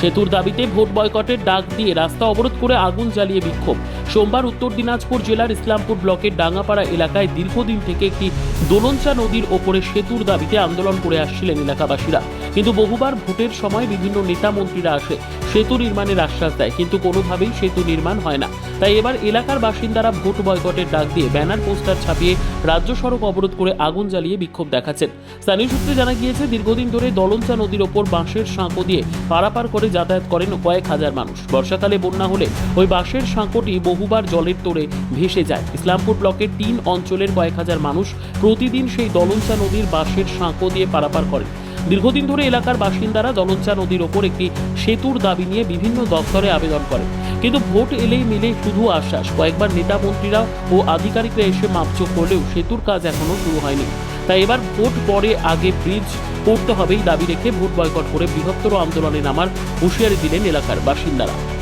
সেতুর দাবিতে ভোট বয়কটের ডাক দিয়ে রাস্তা অবরোধ করে আগুন জ্বালিয়ে বিক্ষোভ। সোমবার উত্তর দিনাজপুর জেলার ইসলামপুর ব্লকের ডাঙ্গাপাড়া এলাকায় দীর্ঘদিন থেকে একটি দোলঞ্চা নদীর ওপরে সেতুর দাবিতে আন্দোলন করে আসছিলেন এলাকাবাসীরা। কিন্তু বহুবার ভোটের সময় বিভিন্ন নেতা মন্ত্রীরা আসে, সেতু নির্মাণের আশ্বাস দেয়, কিন্তু কোনোভাবেই সেতু নির্মাণ হয় না। তাই এবার এলাকার বাসিন্দারা ভোট বয়কটের ডাক দিয়ে ব্যানার, পোস্টার ছাপিয়ে রাজ্য সড়ক অবরোধ করে আগুন জ্বালিয়ে বিক্ষোভ দেখাচ্ছেন। স্থানীয় সূত্রে জানা গিয়েছে, দীর্ঘদিন ধরে দলঞ্চা নদীর ওপর বাঁশের সাঁকো দিয়ে পারাপার করে যাতায়াত করেন কয়েক হাজার মানুষ। বর্ষাকালে বন্যা হলে ওই বাঁশের সাঁকোটি বহুবার জলের তোড়ে ভেসে যায়। ইসলামপুর ব্লকের তিন অঞ্চলের কয়েক হাজার মানুষ প্রতিদিন সেই দলঞ্চা নদীর বাঁশের সাঁকো দিয়ে পারাপার করেন। দীর্ঘদিন ধরে এলাকার বাসিন্দারা দলঞ্চা নদীর ওপর একটি সেতুর দাবি নিয়ে বিভিন্ন দপ্তরে আবেদন করে। কিন্তু ভোট এলেই মিলে শুধু আশ্বাস। কয়েকবার নেতা মন্ত্রীরা ও আধিকারিকরা এসে মাপচোক করলেও সেতুর কাজ এখনও শুরু হয়নি। তাই এবার ভোট পরে আগে ব্রিজ করতে হবেই দাবি রেখে ভোট বয়কট করে বৃহত্তর আন্দোলনে নামার হুঁশিয়ারি দিলেন এলাকার বাসিন্দারা।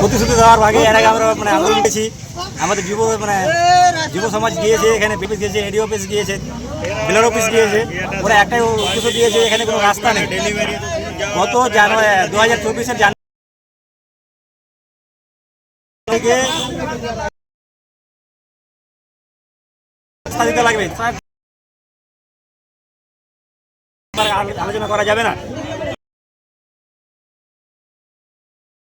প্রতিশ্রুতি দেওয়ার ভাগে এর আগে আমরা মানে আন্দোলন করেছি। আমাদের যুব মানে যুব সমাজ গিয়েছে, এখানে অফিস গিয়েছে এডি অফিস গিয়েছে বিলার অফিস গিয়েছে। ওরা একটাই উদ্দেশ্য দিয়েছে, এখানে কোনো রাস্তা নেই। গত জানুয়ারি দু হাজার লাগবে। আলোচনা করা যাবে না।